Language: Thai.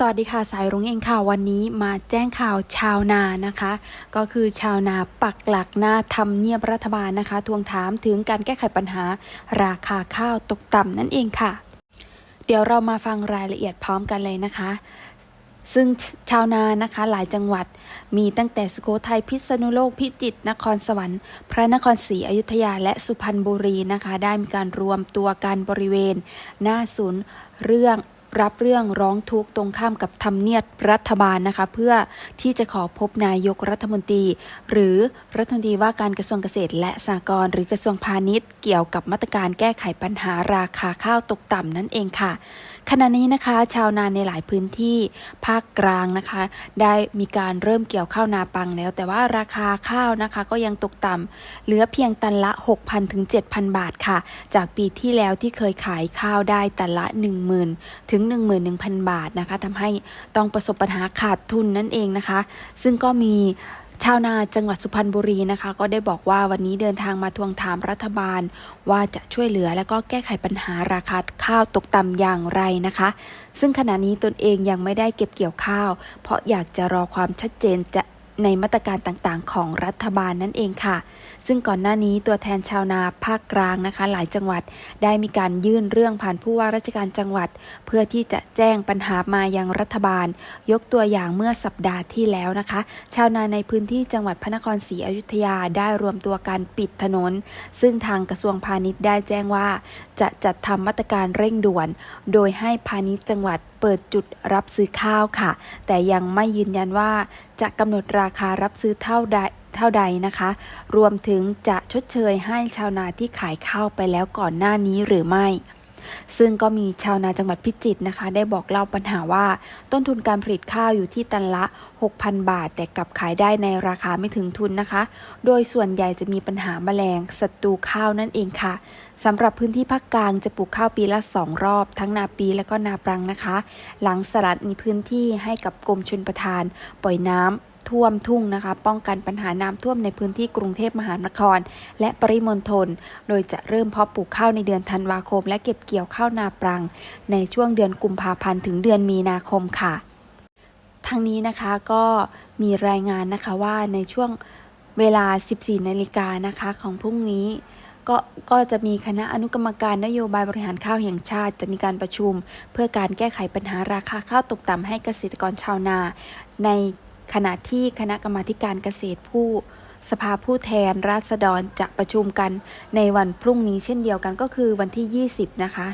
สวัสดีค่ะสายรุ้งเองค่ะวันนี้มาแจ้งข่าวชาวนานะคะ ก็คือชาวนาปักหลักหน้าทำเนียบรัฐบาลนะคะ ทวงถามถึงการแก้ไขปัญหาราคาข้าวตกต่ำนั่นเองค่ะ เดี๋ยวเรามาฟังรายละเอียดพร้อมกันเลยนะคะ ซึ่งชาวนานะคะหลายจังหวัดมีตั้งแต่สุโขทัยพิษณุโลกพิจิตรนครสวรรค์ พระนครศรีอยุธยาและสุพรรณบุรีนะคะ ได้มีการรวมตัวกันบริเวณ หน้าศูนย์เรื่อง รับเรื่องร้องทุกข์ตรงข้ามกับทำเนียบรัฐบาลนะคะ เพื่อที่จะขอพบนายกรัฐมนตรี หรือรัฐมนตรีว่าการกระทรวงเกษตร และสหกรณ์หรือกระทรวงพาณิชย์ เกี่ยวกับมาตรการแก้ไขปัญหาราคาข้าวตกต่ำนั่นเองค่ะ ขณะนี้นะคะ ชาวนาในหลายพื้นที่ภาคกลางนะคะ ได้มีการเริ่มเกี่ยวข้าวนาปังแล้ว แต่ว่าราคาข้าวนะคะ ก็ยังตกต่ำเหลือเพียงตันละ 6,000ถึง7,000 บาทค่ะ จากปีที่แล้วที่เคยขายข้าวได้ตันละ 10,000ถึง11,000 บาทนะคะทำให้ต้องประสบปัญหาขาดทุนนั่นเองนะคะ ซึ่งก็มี ชาวนาจังหวัดสุพรรณบุรีนะคะ ก็ได้บอกว่าวันนี้เดินทางมาทวงถามรัฐบาล ว่าจะช่วยเหลือและก็แก้ไขปัญหาราคาข้าวตกต่ำอย่างไรนะคะ ซึ่งขณะนี้ตนเองยังไม่ได้เก็บเกี่ยวข้าว เพราะอยากจะรอความชัดเจนจะ ในมาตรการต่างๆ ของรัฐบาลนั่นเองค่ะ ซึ่งก่อนหน้านี้ตัวแทนชาวนาภาคกลางนะคะ หลายจังหวัดได้มีการยื่นเรื่องผ่านผู้ว่าราชการจังหวัด เพื่อที่จะแจ้งปัญหามายังรัฐบาล ยกตัวอย่างเมื่อสัปดาห์ที่แล้วนะคะ ชาวนาในพื้นที่จังหวัดพระนครศรีอยุธยาได้รวมตัวการปิดถนน ซึ่งทางกระทรวงพาณิชย์ได้แจ้งว่า จะจัดทำมาตรการเร่งด่วน โดยให้พาณิชย์จังหวัดเปิดจุดรับซื้อข้าวค่ะ แต่ยังไม่ยืนยันว่าจะกำหนดราคารับซื้อเท่าใดเท่าใดนะคะ รวมถึงจะชดเชยให้ชาวนาที่ขายข้าวไปแล้วก่อนหน้านี้หรือไม่ ซึ่งก็มีชาวนาจังหวัดพิจิตรนะคะ ได้บอกเล่าปัญหาว่า ต้นทุนการผลิตข้าวอยู่ที่ตันละ 6,000 บาท แต่กลับขายได้ในราคาไม่ถึงทุนนะคะ โดยส่วนใหญ่จะมีปัญหาแมลงศัตรูข้าวนั่นเองค่ะสำหรับพื้นที่ภาคกลางจะปลูกข้าวปีละ 2 รอบ ทั้งนาปีและก็นาปรังนะคะ หลังสลัดมีพื้นที่ให้กับกรมชนประทาน ปล่อยน้ำ ท่วมทุ่งนะคะ ป้องกันปัญหาน้ำท่วมในพื้นที่กรุงเทพมหานคร และปริมณฑลโดยจะเริ่มเพาะปลูกข้าวในเดือนธันวาคม และเก็บเกี่ยวข้าวนาปรัง ในช่วงเดือนกุมภาพันธ์ถึงเดือนมีนาคมค่ะทางนี้นะคะก็มีรายงานนะคะว่าในช่วงเวลา 14 นาฬิกานะคะของพรุ่งนี้ก็ก็จะมีคณะอนุกรรมการนโยบายบริหารข้าวแห่งชาติ จะมีการประชุม เพื่อการแก้ไขปัญหาราคาข้าวตกต่ำให้เกษตรกรชาวนา ใน ขณะที่คณะกรรมาการเกษตรผู้สภาผู้แทนราษฎรจะประชุมกันในวันพรุ่งนี้เช่นเดียวกันก็คือวันที่ 20 นะคะ